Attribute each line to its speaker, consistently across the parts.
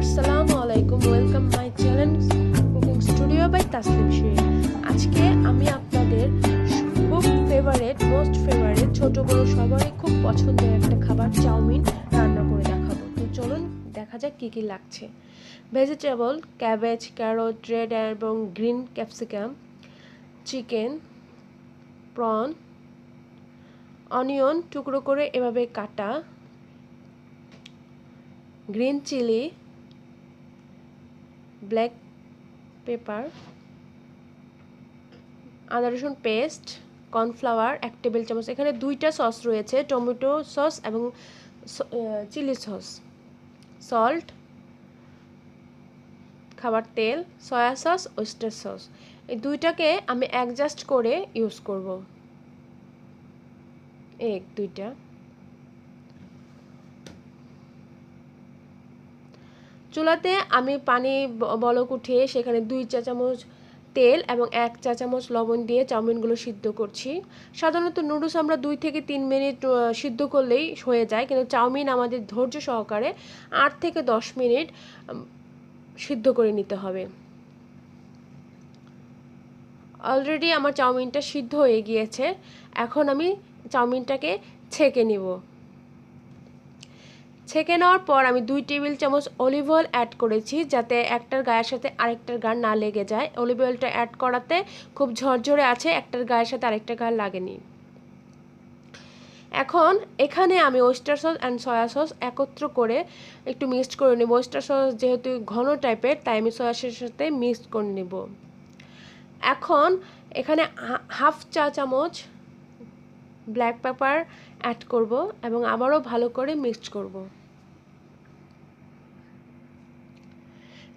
Speaker 1: আসসালামু আলাইকুম welcome my channel cooking studio by Taslim Shirin আজকে আমি আপনাদের খুব ফেভারেট মোস্ট ফেভারেট ছোট বড় সবারই খুব পছন্দের একটা খাবার, চাউমিন রান্না করে দেখাবো। তো চলুন দেখা যাক কী কী লাগছে। ভেজিটেবল ক্যাবেজ ক্যারট রেড এবং green capsicum chicken prawn onion টুকরো করে এভাবে কাটা গ্রিন চিলি ব্ল্যাক পেপার, আদা রসুন পেস্ট, কর্নফ্লাওয়ার, এক টেবিল চামচ। এখানে দুইটা সস রয়েছে, টমেটো সস এবং চিলি সস। সল্ট, খাবার তেল, সয়া সস ওয়েস্টার সস। এই দুইটাকে আমি অ্যাডজাস্ট করে ইউজ করব। এক, দুইটা। চুলাতে আমি পানি বলক উঠিয়ে সেখানে দুই চা চামচ তেল এবং এক চা চামচ লবণ দিয়ে চাউমিনগুলো সিদ্ধ করছি। সাধারণত নুডলস আমরা দুই থেকে তিন মিনিট সিদ্ধ করলেই হয়ে যায়। কিন্তু চাউমিন আমাদের ধৈর্য সহকারে আট থেকে দশ মিনিট সিদ্ধ করে নিতে হবে। অলরেডি আমার চাউমিনটা সিদ্ধ হয়ে গিয়েছে। এখন আমি চাউমিনটাকে ছেঁকে নিব। ছেঁকে নেওয়ার পর আমি দুই টেবিল চামচ অলিভ অয়েল অ্যাড করেছি যাতে একটার গায়ের সাথে আরেকটার গায়ে না লেগে যায়। অলিভ অয়েলটা অ্যাড করাতে খুব ঝরঝরে আছে, একটার গায়ের সাথে আরেকটা গায়ে লাগেনি। এখন এখানে আমি oyster sauce and soya sauce একত্র করে একটু মিক্সড করে নেব। ওয়েস্টার সস যেহেতু ঘন টাইপের তাই আমি সয়া সসের সাথে মিক্সড করে নেব। এখন এখানে হাফ চা চামচ ব্ল্যাক পেপার অ্যাড করব এবং আবারও ভালো করে মিক্সড করব।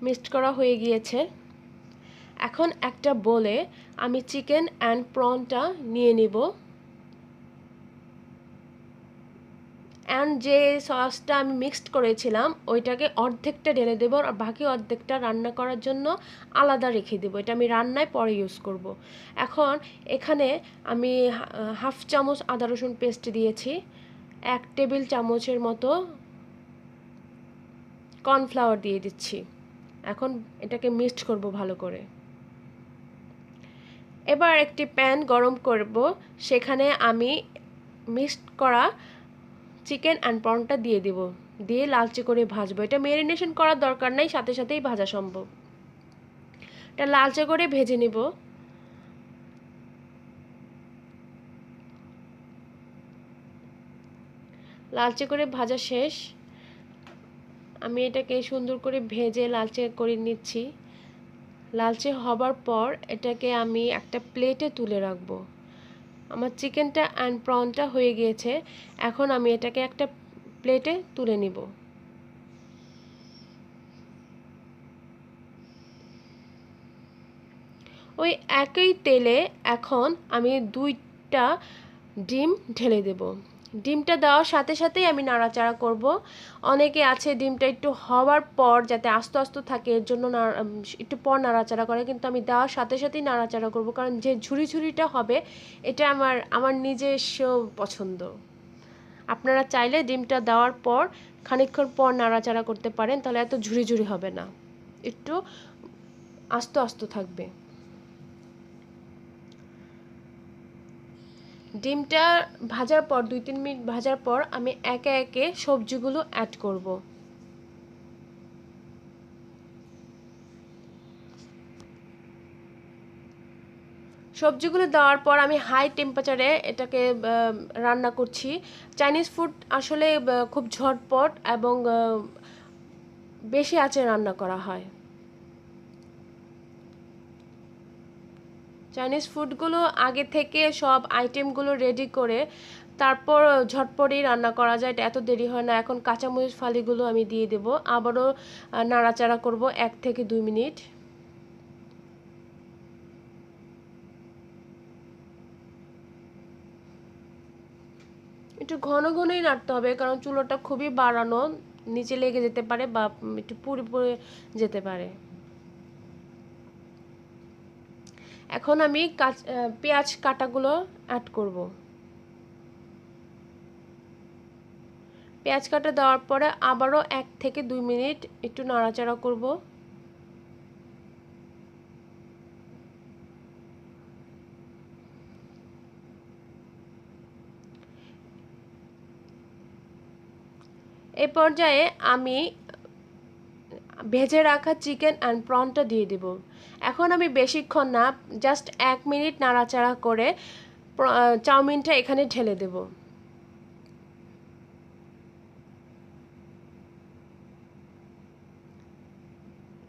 Speaker 1: মিক্সড করা হয়ে গিয়েছে। এখন একটা বলে আমি চিকেন অ্যান্ড প্রনটা নিয়ে নিব। অ্যান্ড যে সসটা আমি মিক্সড করেছিলাম, ওইটাকে অর্ধেকটা ঢেলে দেবো আর বাকি অর্ধেকটা রান্না করার জন্য আলাদা রেখে দেবো। এটা আমি রান্নায় পরে ইউজ করব। এখন এখানে আমি হাফ চামচ আদা রসুন পেস্ট দিয়েছি, এক টেবিল চামচের মতো কর্নফ্লাওয়ার দিয়ে দিচ্ছি। এখন এটাকে মিক্সড করব ভালো করে। এবার একটি প্যান গরম করব, সেখানে আমি মিক্সড করা চিকেন অ্যান্ড প্রনটা দিয়ে দেব। দিয়ে লালচে করে ভাজবো। এটা মেরিনেশন করার দরকার নাই, সাথে সাথেই ভাজা সম্ভব। এটা লালচে করে ভেজে নেব। লালচে করে ভাজা শেষ। আমি এটাকে সুন্দর করে ভেজে লালচে করে নিচ্ছি। লালচে হবার পর এটাকে আমি একটা প্লেটে তুলে রাখব। আমার চিকেনটা অ্যান্ড প্রনটা হয়ে গিয়েছে। এখন আমি এটাকে একটা প্লেটে তুলে নিব। ওই একই তেলে এখন আমি দুইটা ডিম ঢেলে দেব। ডিমটা দেওয়ার সাথে সাথেই আমি নাড়াচাড়া করব। অনেকে আছে ডিমটা একটু হওয়ার পর যাতে আস্তে আস্তে থাকে, এর জন্য একটু পর নাড়াচাড়া করে। কিন্তু আমি দেওয়ার সাথে সাথেই নাড়াচাড়া করব, কারণ যে ঝুড়ি ঝুড়িটা হবে, এটা আমার আমার নিজস্ব পছন্দ। আপনারা চাইলে ডিমটা দেওয়ার পর, খানিকক্ষণ পর নাড়াচাড়া করতে পারেন, তাহলে এত ঝুড়ি ঝুড়ি হবে না। একটু আস্ত আস্ত থাকবে। ডিমটা ভাজার পর, দুই, তিন মিনিট ভাজার পর আমি একে একে সবজিগুলো অ্যাড করব। সবজিগুলো দেওয়ার পর আমি হাই টেম্পারেচারে এটাকে রান্না করছি। চাইনিজ ফুড আসলে খুব ঝটপট এবং বেশি আঁচে রান্না করা হয়। চাইনিজ ফুডগুলো আগে থেকে সব আইটেমগুলো রেডি করে তারপর ঝটপটেই রান্না করা যায়। এটা এত দেরি হয় না। এখন কাঁচামরিচ ফালিগুলো আমি দিয়ে দেব। আবারও নাড়াচাড়া করব এক থেকে দুই মিনিট। একটু ঘন ঘনই নাড়তে হবে, কারণ চুলোটা খুবই বাড়ানো, নিচে লেগে যেতে পারে বা একটু পুড়ে পুড়ে যেতে পারে। এখন আমি পেঁয়াজ কাটাগুলো অ্যাড করব। পেঁয়াজ কাটা দেওয়ার পরে আবারও এক থেকে দুই মিনিট একটু নাড়াচাড়া করব। এ পর্যায়ে আমি ভেজে রাখা চিকেন অ্যান্ড প্রনটা দিয়ে দেব। এখন আমি বেশিক্ষণ না জাস্ট এক মিনিট নাড়াচাড়া করে চাউমিনটা এখানে ঢেলে দেব।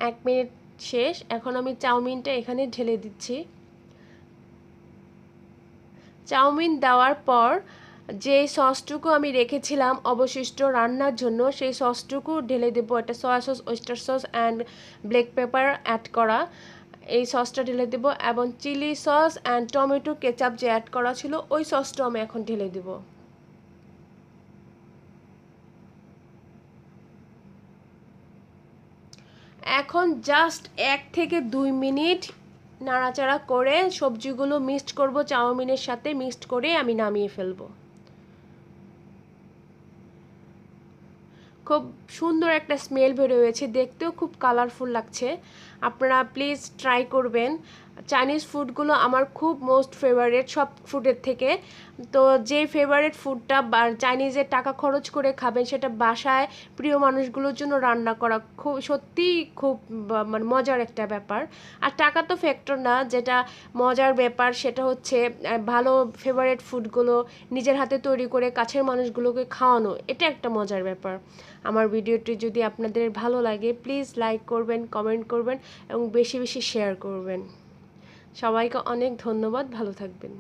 Speaker 1: এক মিনিট শেষ, এখন আমি চাউমিনটা এখানে ঢেলে দিচ্ছি। চাউমিন দেওয়ার পর যে সসটুকু আমি রেখেছিলাম অবশিষ্ট রান্নার জন্য, সেই সসটুকু ঢেলে দেবো। একটা soya sauce oyster sauce and black pepper add করা। এই সসটা ঢেলে দেবো এবং chilli sauce and tomato ketchup যে অ্যাড করা ছিল, ওই সসটাও আমি এখন ঢেলে দেবো। এখন জাস্ট এক থেকে দুই মিনিট নাড়াচাড়া করে সবজিগুলো মিক্সড করব, চাউমিনের সাথে মিক্সড করে আমি নামিয়ে ফেলব। খুব সুন্দর একটা স্মেল বেরোয়েছে দেখতেও খুব কালারফুল লাগছে। আপনারা প্লিজ ট্রাই করবেন। চাইনিজ ফুডগুলো আমার খুব মোস্ট ফেভারেট সব ফুডের থেকে। তো যে ফেভারিট ফুডটা চাইনিজের টাকা খরচ করে খাবেন, সেটা বাসায় প্রিয় মানুষগুলোর জন্য রান্না করা খুব, সত্যিই খুব মানে মজার একটা ব্যাপার। আর টাকা তো ফ্যাক্টর না, যেটা মজার ব্যাপার সেটা হচ্ছে ভালো ফেভারেট ফুডগুলো নিজের হাতে তৈরি করে কাছের মানুষগুলোকে খাওয়ানো, এটা একটা মজার ব্যাপার। আমার ভিডিওটি যদি আপনাদের ভালো লাগে প্লিজ লাইক করবেন কমেন্ট করবেন এবং বেশি বেশি শেয়ার করবেন। সবাইকে অনেক ধন্যবাদ ভালো থাকবেন।